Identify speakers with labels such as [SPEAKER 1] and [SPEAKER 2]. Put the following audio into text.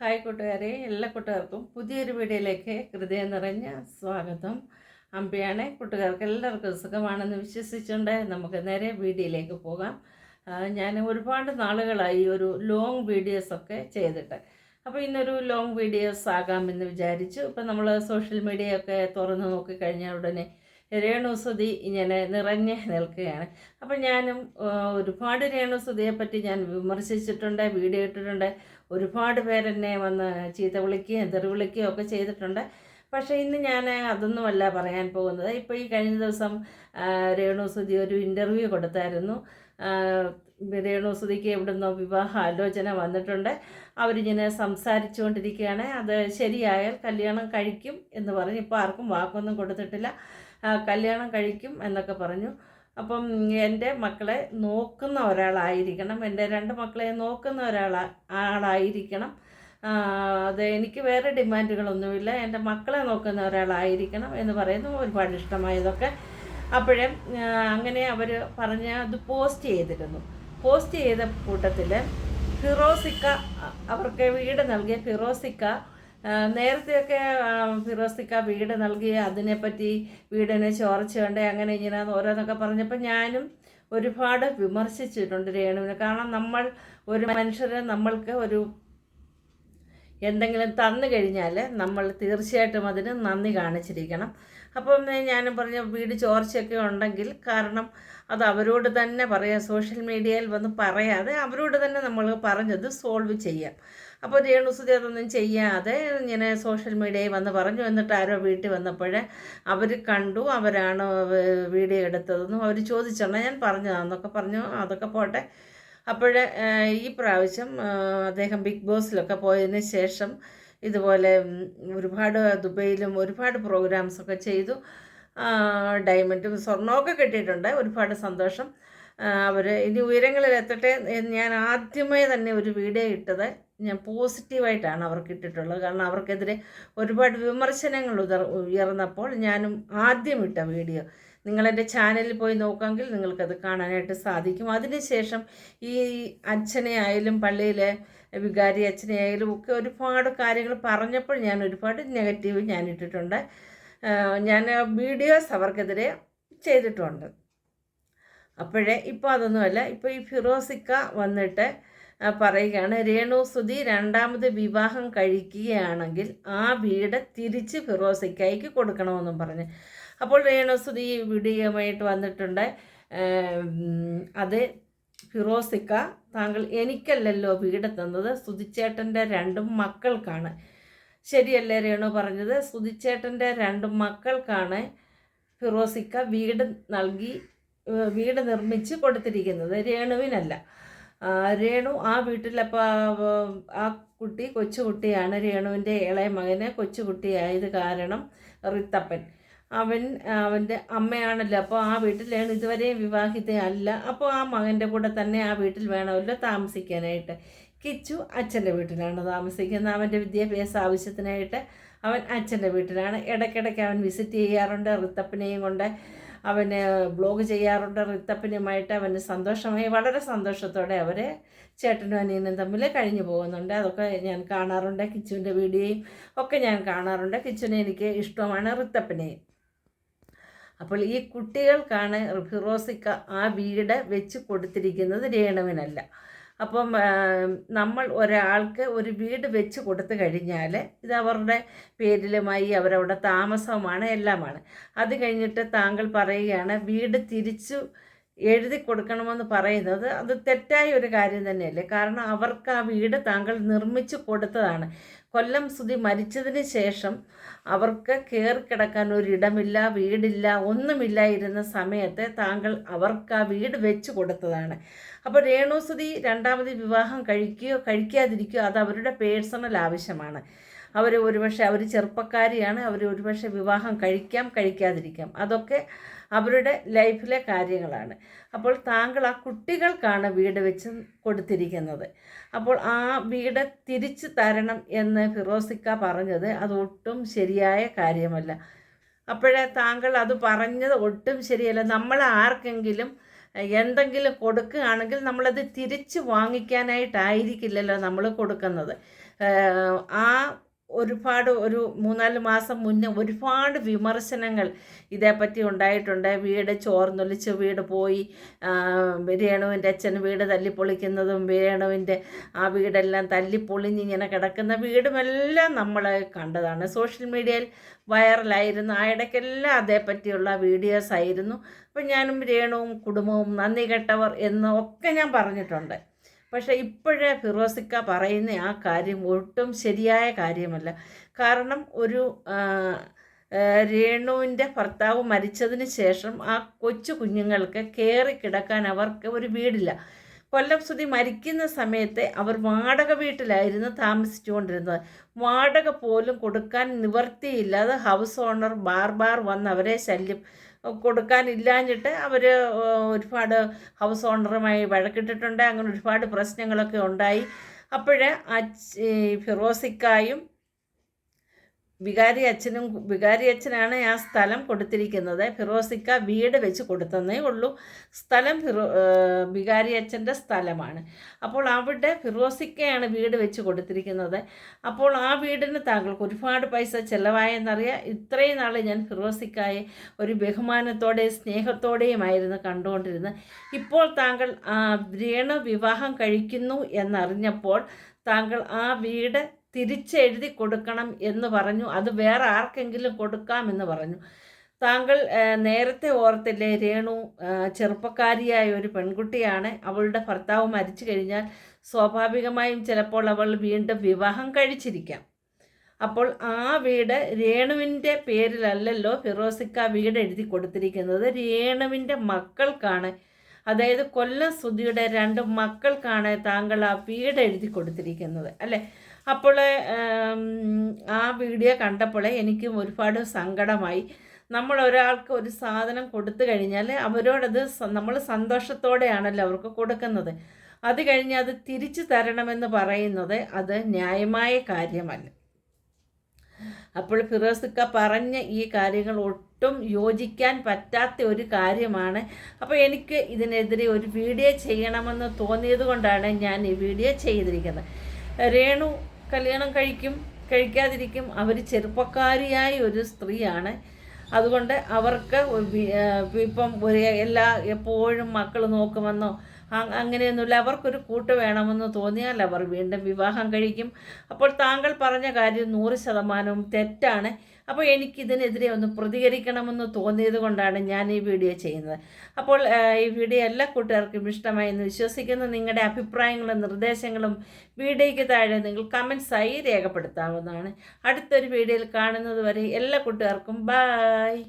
[SPEAKER 1] Hi കൂട്ടുകാരെ എല്ലാ കൂട്ടുകാർക്കും പുതിയൊരു വീഡിയോയിലേക്ക് ഹൃദയം നിറഞ്ഞ സ്വാഗതം. അമ്പയാണ് കൂട്ടുകാർക്ക് എല്ലാവർക്കും സുഖമാണെന്ന് വിശ്വസിച്ചുകൊണ്ട് നമുക്ക് നേരെ വീഡിയോയിലേക്ക് പോകാം. ഞാൻ ഒരുപാട് നാളുകളായി ഒരു ലോങ് വീഡിയോസൊക്കെ ചെയ്തിട്ട്. അപ്പോൾ ഇന്നൊരു ലോങ് വീഡിയോസ് ആകാമെന്ന് വിചാരിച്ചു. ഇപ്പം നമ്മൾ സോഷ്യൽ മീഡിയയൊക്കെ തുറന്ന് നോക്കിക്കഴിഞ്ഞാൽ ഉടനെ രേണുസുതി ഇങ്ങനെ നിറഞ്ഞ് നിൽക്കുകയാണ്. അപ്പം ഞാനും ഒരുപാട് രേണുസുതിയെ പറ്റി ഞാൻ വിമർശിച്ചിട്ടുണ്ട് വീഡിയോ ഇട്ടിട്ടുണ്ട്. ഒരുപാട് പേരെന്നെ വന്ന് ചീത്ത വിളിക്കുകയും തെറി വിളിക്കുകയും ഒക്കെ ചെയ്തിട്ടുണ്ട്. പക്ഷേ ഇന്ന് ഞാൻ അതൊന്നുമല്ല പറയാൻ പോകുന്നത്. ഇപ്പോൾ ഈ കഴിഞ്ഞ ദിവസം രേണു സുധി ഒരു ഇന്റർവ്യൂ കൊടുത്തായിരുന്നു. രേണു സുധിക്ക് എവിടുന്നോ വിവാഹ ആലോചന വന്നിട്ടുണ്ട്. അവരിങ്ങനെ സംസാരിച്ചുകൊണ്ടിരിക്കുകയാണ്. അത് ശരിയായാൽ കല്യാണം കഴിക്കും എന്ന് പറഞ്ഞു. ഇപ്പോൾ ആർക്കും വാക്കൊന്നും കൊടുത്തിട്ടില്ല. കല്യാണം കഴിക്കും എന്നൊക്കെ പറഞ്ഞു. അപ്പം എന്റെ മക്കളെ നോക്കുന്ന ഒരാളായിരിക്കണം. എന്റെ രണ്ട് മക്കളെ നോക്കുന്ന ഒരാളാ ആളായിരിക്കണം. അത് എനിക്ക് വേറെ ഡിമാൻഡുകളൊന്നുമില്ല. എന്റെ മക്കളെ നോക്കുന്ന ഒരാളായിരിക്കണം എന്ന് പറയുന്നു ഒരുപാട് ഇഷ്ടമായതൊക്കെ അപ്പോഴേ അങ്ങനെ അവർ പറഞ്ഞ് അത് പോസ്റ്റ് ചെയ്തിരുന്നു. പോസ്റ്റ് ചെയ്ത കൂട്ടത്തിൽ ഫിറോസിക്ക അവർക്ക് വീട് നൽകിയ ഫിറോസിക്ക നേരത്തെയൊക്കെ ഫിറോസ്തിക്ക വീട് നൽകി അതിനെപ്പറ്റി വീടിനെ ചോർച്ച വേണ്ടേ അങ്ങനെ ഇങ്ങനെ ഓരോന്നൊക്കെ പറഞ്ഞപ്പോൾ ഞാനും ഒരുപാട് വിമർശിച്ചിട്ടുണ്ട് രേണുവിനെ. കാരണം നമ്മൾ ഒരു മനുഷ്യരെ നമ്മൾക്ക് ഒരു എന്തെങ്കിലും തന്നു കഴിഞ്ഞാൽ നമ്മൾ തീർച്ചയായിട്ടും അതിന് നന്ദി കാണിച്ചിരിക്കണം. അപ്പം ഞാനും പറഞ്ഞ വീട് ചോർച്ചയൊക്കെ ഉണ്ടെങ്കിൽ കാരണം അത് അവരോട് തന്നെ പറയാം. സോഷ്യൽ മീഡിയയിൽ വന്ന് പറയാതെ അവരോട് തന്നെ നമ്മൾ പറഞ്ഞത് സോൾവ് ചെയ്യാം. അപ്പോൾ രേണുസുതി അതൊന്നും ചെയ്യാതെ ഇങ്ങനെ സോഷ്യൽ മീഡിയയിൽ വന്ന് പറഞ്ഞു. എന്നിട്ട് ആരോ വീട്ടിൽ വന്നപ്പോൾ അവർ കണ്ടു. അവരാണ് വീഡിയോ എടുത്തതെന്നും അവർ ചോദിച്ചെണ്ണം ഞാൻ പറഞ്ഞതാണെന്നൊക്കെ പറഞ്ഞു. അതൊക്കെ പോട്ടെ. അപ്പോൾ ഈ പ്രാവശ്യം അദ്ദേഹം ബിഗ് ബോസിലൊക്കെ പോയതിന് ശേഷം ഇതുപോലെ ഒരുപാട് ദുബൈയിലും ഒരുപാട് പ്രോഗ്രാംസൊക്കെ ചെയ്തു. ഡയമണ്ടും സ്വർണമൊക്കെ കിട്ടിയിട്ടുണ്ട്. ഒരുപാട് സന്തോഷം. അവർ ഇനി ഉയരങ്ങളിൽ എത്തട്ടെ ഞാൻ ആദ്യമേ തന്നെ ഒരു വീഡിയോ ഇട്ടത്. ഞാൻ പോസിറ്റീവായിട്ടാണ് അവർക്ക് ഇട്ടിട്ടുള്ളത്. കാരണം അവർക്കെതിരെ ഒരുപാട് വിമർശനങ്ങൾ ഉതർ ഉയർന്നപ്പോൾ ഞാനും ആദ്യം ഇട്ട വീഡിയോ. നിങ്ങളെന്റെ ചാനലിൽ പോയി നോക്കാമെങ്കിൽ നിങ്ങൾക്കത് കാണാനായിട്ട് സാധിക്കും. അതിനുശേഷം ഈ അച്ഛനെ ആയാലും പള്ളിയിലെ വികാരി അച്ഛനെ ആയാലും ഒക്കെ ഒരുപാട് കാര്യങ്ങൾ പറഞ്ഞപ്പോൾ ഞാൻ ഒരുപാട് നെഗറ്റീവ് ഞാൻ ഇട്ടിട്ടുണ്ട്. ഞാൻ വീഡിയോസ് അവർക്കെതിരെ ചെയ്തിട്ടുണ്ട്. അപ്പോഴേ ഇപ്പോൾ അതൊന്നുമല്ല. ഇപ്പോൾ ഈ ഫിറോസിക്ക വന്നിട്ട് പറയുകയാണ് രേണു സുധി രണ്ടാമത് വിവാഹം കഴിക്കുകയാണെങ്കിൽ ആ വീട് തിരിച്ച് ഫിറോസിക്കായിക്ക് കൊടുക്കണമെന്നും പറഞ്ഞ്. അപ്പോൾ രേണു സുധി വീഡിയോയുമായിട്ട് വന്നിട്ടുണ്ട്. അത് ഫിറോസിക്ക താങ്കൾ എനിക്കല്ലല്ലോ വീട് തന്നത് സുധിച്ചേട്ടന്റെ രണ്ടും മക്കൾക്കാണ്. ശരിയല്ലേ രേണു പറഞ്ഞത്? സുധിച്ചേട്ടന്റെ രണ്ട് മക്കൾക്കാണ് ഫിറോസിക്ക വീട് നൽകി വീട് നിർമ്മിച്ച് കൊടുത്തിരിക്കുന്നത്. രേണുവിനല്ല. രേണു ആ വീട്ടിലപ്പോൾ ആ കുട്ടി കൊച്ചുകുട്ടിയാണ് രേണുവിന്റെ ഇളയ മകന് കൊച്ചുകുട്ടിയായത് കാരണം റിത്തപ്പൻ. അവൻ അവന്റെ അമ്മയാണല്ലോ. അപ്പോൾ ആ വീട്ടിൽ രേണു ഇതുവരെയും വിവാഹിതയല്ല. അപ്പോൾ ആ മകന്റെ കൂടെ തന്നെ ആ വീട്ടിൽ വേണമല്ലോ താമസിക്കാനായിട്ട്. കിച്ചു അച്ഛന്റെ വീട്ടിലാണ് താമസിക്കുന്നത്. അവന്റെ വിദ്യാഭ്യാസ ആവശ്യത്തിനായിട്ട് അവൻ അച്ഛന്റെ വീട്ടിലാണ്. ഇടയ്ക്കിടയ്ക്ക് അവൻ വിസിറ്റ് ചെയ്യാറുണ്ട് റിത്തപ്പനെയും കൊണ്ട്. അവന് ബ്ലോഗ് ചെയ്യാറുണ്ട് റിത്തപ്പനുമായിട്ട് അവന് സന്തോഷമായി വളരെ സന്തോഷത്തോടെ അവർ ചേട്ടനും അനിയനും തമ്മിൽ കഴിഞ്ഞു പോകുന്നുണ്ട്. അതൊക്കെ ഞാൻ കാണാറുണ്ട് കിച്ചുവിന്റെ വീഡിയോയും ഒക്കെ ഞാൻ കാണാറുണ്ട്. കിച്ചുവിനെ എനിക്ക് ഇഷ്ടമാണ് റിത്തപ്പനെയും അപ്പോൾ ഈ കുട്ടികൾക്കാണ് ഫിറോസിക്ക ആ വീട് വെച്ച് കൊടുത്തിരിക്കുന്നത് രേണുവിനല്ല. അപ്പം നമ്മൾ ഒരാൾക്ക് ഒരു വീട് വെച്ച് കൊടുത്തു കഴിഞ്ഞാൽ ഇത് അവരുടെ പേരിലുമായി അവരവിടെ താമസവുമാണ് എല്ലാമാണ്. അത് കഴിഞ്ഞിട്ട് താങ്കൾ പറയുകയാണ് വീട് തിരിച്ചു എഴുതി കൊടുക്കണമെന്ന് പറയുന്നത് അത് തെറ്റായ ഒരു കാര്യം തന്നെയല്ലേ? കാരണം അവർക്ക് ആ വീട് താങ്കൾ നിർമ്മിച്ചു കൊടുത്തതാണ്. കൊല്ലം സുതി മരിച്ചതിന് ശേഷം അവർക്ക് കയറി കിടക്കാൻ ഒരിടമില്ല വീടില്ല ഒന്നുമില്ലായിരുന്ന സമയത്ത് താങ്കൾ അവർക്ക് ആ വീട് വെച്ച് കൊടുത്തതാണ്. അപ്പോൾ രേണുസുതി രണ്ടാമത് വിവാഹം കഴിക്കുകയോ കഴിക്കാതിരിക്കുകയോ അത് അവരുടെ പേഴ്സണൽ ആവശ്യമാണ്. അവർ ഒരുപക്ഷെ അവർ ചെറുപ്പക്കാരിയാണ് അവർ ഒരുപക്ഷെ വിവാഹം കഴിക്കാം കഴിക്കാതിരിക്കാം. അതൊക്കെ അവരുടെ ലൈഫിലെ കാര്യങ്ങളാണ്. അപ്പോൾ താങ്കൾ ആ കുട്ടികൾക്കാണ് വീട് വെച്ച് കൊടുത്തിരിക്കുന്നത്. അപ്പോൾ ആ വീട് തിരിച്ചു തരണം എന്ന് ഫിറോസിക്ക പറഞ്ഞത് അത് ഒട്ടും ശരിയായ കാര്യമല്ല. അപ്പോഴേ താങ്കൾ അത് പറഞ്ഞത് ഒട്ടും ശരിയല്ല. നമ്മൾ ആർക്കെങ്കിലും എന്തെങ്കിലും കൊടുക്കുകയാണെങ്കിൽ നമ്മളത് തിരിച്ച് വാങ്ങിക്കാനായിട്ടായിരിക്കില്ലല്ലോ നമ്മൾ കൊടുക്കുന്നത്. ആ ഒരുപാട് ഒരു മൂന്നാൽ മാസം മുന്നേ ഒരുപാട് വിമർശനങ്ങൾ ഇതേപ്പറ്റി ഉണ്ടായിട്ടുണ്ട്. വീട് ചോർന്നൊലിച്ച് വീട് പോയി. രേണുവിന്റെ അച്ഛൻ വീട് തല്ലിപ്പൊളിക്കുന്നതും രേണുവിന്റെ ആ വീടെല്ലാം തല്ലിപ്പൊളിഞ്ഞ് ഇങ്ങനെ കിടക്കുന്ന വീടുമെല്ലാം നമ്മൾ കണ്ടതാണ്. സോഷ്യൽ മീഡിയയിൽ വൈറലായിരുന്നു. ആ ഇടയ്ക്കെല്ലാം അതേപ്പറ്റിയുള്ള വീഡിയോസ് ആയിരുന്നു അപ്പം ഞാനും രേണുവും കുടുംബവും നന്ദി കെട്ടവർ എന്നൊക്കെ ഞാൻ പറഞ്ഞിട്ടുണ്ട്. പക്ഷേ ഇപ്പോഴേ ഫിറോസിക്ക പറയുന്ന ആ കാര്യം ഒട്ടും ശരിയായ കാര്യമല്ല. കാരണം ഒരു രേണുവിന്റെ ഭർത്താവ് മരിച്ചതിന് ശേഷം ആ കൊച്ചു കുഞ്ഞുങ്ങൾക്ക് കയറി കിടക്കാൻ അവർക്ക് ഒരു വീടില്ല. കൊല്ലം സുതി മരിക്കുന്ന സമയത്ത് അവർ വാടക വീട്ടിലായിരുന്നു താമസിച്ചുകൊണ്ടിരുന്നത്. വാടക പോലും കൊടുക്കാൻ നിവർത്തിയില്ലാതെ ഹൗസ് ഓണർ ബാർ ബാർ വന്ന് അവരെ ശല്യം കൊടുക്കാനില്ലാഞ്ഞിട്ട് അവർ ഒരുപാട് ഹൗസ് ഓണറുമായി വഴക്കിട്ടിട്ടുണ്ട്. അങ്ങനെ ഒരുപാട് പ്രശ്നങ്ങളൊക്കെ ഉണ്ടായി. അപ്പോഴേ ഫിറോസിക്കായും വികാരി അച്ഛനും വികാരി അച്ഛനാണ് ആ സ്ഥലം കൊടുത്തിരിക്കുന്നത്. ഫിറോസിക്ക വീട് വെച്ച് കൊടുത്തതേ ഉള്ളൂ. സ്ഥലം ഫിറോ വികാരി അച്ഛന്റെ സ്ഥലമാണ്. അപ്പോൾ അവിടെ ഫിറോസിക്കയാണ് വീട് വെച്ച് കൊടുത്തിരിക്കുന്നത്. അപ്പോൾ ആ വീടിന് താങ്കൾക്ക് ഒരുപാട് പൈസ ചിലവായെന്നറിയാം. ഇത്രയും നാൾ ഞാൻ ഫിറോസിക്കായെ ഒരു ബഹുമാനത്തോടെയും സ്നേഹത്തോടെയുമായിരുന്നു കണ്ടുകൊണ്ടിരുന്നത്. ഇപ്പോൾ താങ്കൾ രേണു വിവാഹം കഴിക്കുന്നു എന്നറിഞ്ഞപ്പോൾ താങ്കൾ ആ വീട് തിരിച്ചെഴുതി കൊടുക്കണം എന്ന് പറഞ്ഞു. അത് വേറെ ആർക്കെങ്കിലും കൊടുക്കാമെന്ന് പറഞ്ഞു. താങ്കൾ നേരത്തെ ഓർത്തില്ലേ രേണു ചെറുപ്പക്കാരിയായ ഒരു പെൺകുട്ടിയാണ്. അവളുടെ ഭർത്താവ് മരിച്ചു കഴിഞ്ഞാൽ സ്വാഭാവികമായും ചിലപ്പോൾ അവൾ വീണ്ടും വിവാഹം കഴിച്ചിരിക്കാം. അപ്പോൾ ആ വീട് രേണുവിന്റെ പേരിലല്ലല്ലോ ഫിറോസിക്ക വീട് എഴുതി കൊടുത്തിരിക്കുന്നത്. രേണുവിന്റെ മക്കൾക്കാണ്. അതായത് കൊല്ലം സുധിയുടെ രണ്ട് മക്കൾക്കാണ് താങ്കൾ ആ വീട് എഴുതി കൊടുത്തിരിക്കുന്നത്. അല്ലേ? അപ്പോൾ ആ വീഡിയോ കണ്ടപ്പോൾ എനിക്കും ഒരുപാട് സങ്കടമായി. നമ്മൾ ഒരാൾക്ക് ഒരു സാധനം കൊടുത്തു കഴിഞ്ഞാൽ അവരോടത് നമ്മൾ സന്തോഷത്തോടെയാണല്ലോ അവർക്ക് കൊടുക്കുന്നത്. അത് കഴിഞ്ഞ് അത് തിരിച്ചു തരണമെന്ന് പറയുന്നത് അത് ന്യായമായ കാര്യമല്ല. അപ്പോൾ ഫിറോസിക്ക പറഞ്ഞ ഈ കാര്യങ്ങൾ ഒട്ടും യോജിക്കാൻ പറ്റാത്ത ഒരു കാര്യമാണ്. അപ്പോൾ എനിക്ക് ഇതിനെതിരെ ഒരു വീഡിയോ ചെയ്യണമെന്ന് തോന്നിയത് കൊണ്ടാണ് ഞാൻ ഈ വീഡിയോ ചെയ്തിരിക്കുന്നത്. രേണു കല്യാണം കഴിക്കും കഴിക്കാതിരിക്കും. അവർ ചെറുപ്പക്കാരിയായ ഒരു സ്ത്രീയാണ്. അതുകൊണ്ട് അവർക്ക് ഇപ്പം ഒരു എല്ലാ എപ്പോഴും മക്കൾ നോക്കുമെന്നോ അങ്ങനെയൊന്നുമില്ല. അവർക്കൊരു കൂട്ട് വേണമെന്ന് തോന്നിയാൽ അവർ വീണ്ടും വിവാഹം കഴിക്കും. അപ്പോൾ താങ്കൾ പറഞ്ഞ കാര്യം നൂറ് ശതമാനവും തെറ്റാണ്. അപ്പോൾ എനിക്കിതിനെതിരെ ഒന്ന് പ്രതികരിക്കണമെന്ന് തോന്നിയത് കൊണ്ടാണ് ഞാൻ ഈ വീഡിയോ ചെയ്യുന്നത്. അപ്പോൾ ഈ വീഡിയോ എല്ലാ കൂട്ടുകാർക്കും ഇഷ്ടമായി എന്ന് വിശ്വസിക്കുന്നു. നിങ്ങളുടെ അഭിപ്രായങ്ങളും നിർദ്ദേശങ്ങളും വീഡിയോയ്ക്ക് താഴെ നിങ്ങൾ കമൻസായി രേഖപ്പെടുത്താവുന്നതാണ്. അടുത്തൊരു വീഡിയോയിൽ കാണുന്നത് വരെ എല്ലാ കൂട്ടുകാർക്കും ബായ്